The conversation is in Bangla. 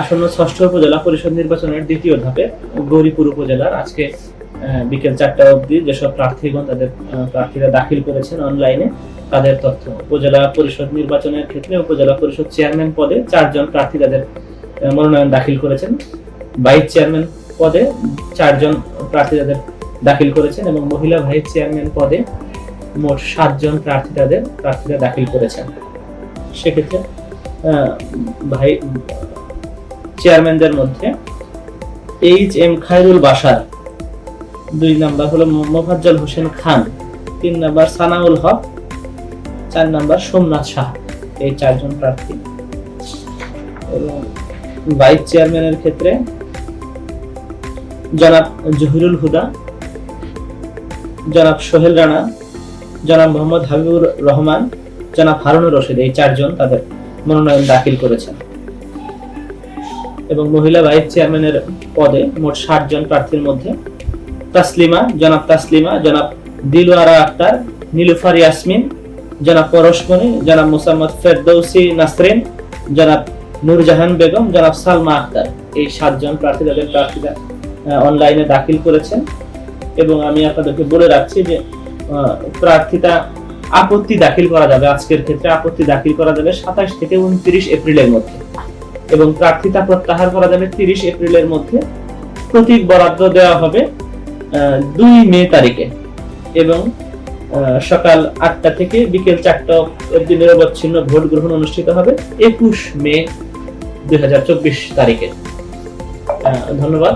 আসন্ন ষষ্ঠ উপজেলা পরিষদ নির্বাচনের দ্বিতীয় ধাপে গৌরীপুর উপজেলার আজকে বিকেল চারটা অবধি যেসব প্রার্থীগণ তাদের প্রার্থীরা দাখিল করেছেন অনলাইনে, তাদের তথ্য। উপজেলা পরিষদ নির্বাচনের ক্ষেত্রে উপজেলা পরিষদ চেয়ারম্যান পদে চারজন প্রার্থী তাদের মনোনয়ন দাখিল করেছেন। ভাইস চেয়ারম্যান পদে চারজন প্রার্থী তাদের দাখিল করেছেন এবং মহিলা ভাইস চেয়ারম্যান পদে মোট সাতজন প্রার্থী তাদের, প্রার্থীরা দাখিল করেছেন। সেক্ষেত্রে ভাই চেয়ারম্যানদের মধ্যে এইচ এম খায়রুল বাসার দুই নাম্বার হলো মোফাজ্জল হোসেন খান, তিন নাম্বার সানাউল হক, চার নাম্বার সোমনাথ শাহ, এই চারজন প্রার্থী। এবং ভাইস চেয়ারম্যানের ক্ষেত্রে জনাব জহিরুল হুদা, জনাব সোহেল রানা, জনাব মোহাম্মদ হাবিবুর রহমান, জনাব হারুনুর রশিদ, এই চারজন তাদের মনোনয়ন দাখিল করেছেন। এবং মহিলা ভাইস চেয়ারম্যানের পদে মোট ষাট জন প্রার্থীর মধ্যে তাসলিমা, জনাব তাসলিমা, জনাব দিলওয়ারা আক্তার, নীলুফার ইয়াসমিন, জনাব পরশমণি, জনাব মোসাম্মদ ফেরদৌসি নাসরিন, জনাব নূরজাহান বেগম, জনাব সালমা আক্তার। এই সাতজন প্রার্থী তাদের প্রার্থীরা অনলাইনে দাখিল করেছেন। এবং আমি আপনাদেরকে বলে রাখছি যে প্রার্থীতা আপত্তি দাখিল করা যাবে, আজকের ক্ষেত্রে আপত্তি দাখিল করা যাবে সাতাশ থেকে উনত্রিশ এপ্রিলের মধ্যে। এবং প্রার্থিতা প্রত্যাহার করা যাবে তিরিশ এপ্রিলের মধ্যে। প্রতীক বরাদ্দ দেওয়া হবে দুই মে তারিখে এবং সকাল আটটা থেকে বিকেল চারটা অব্দি নিরবচ্ছিন্ন ভোট গ্রহণ অনুষ্ঠিত হবে একুশ মে দুই হাজার চব্বিশ তারিখে। ধন্যবাদ।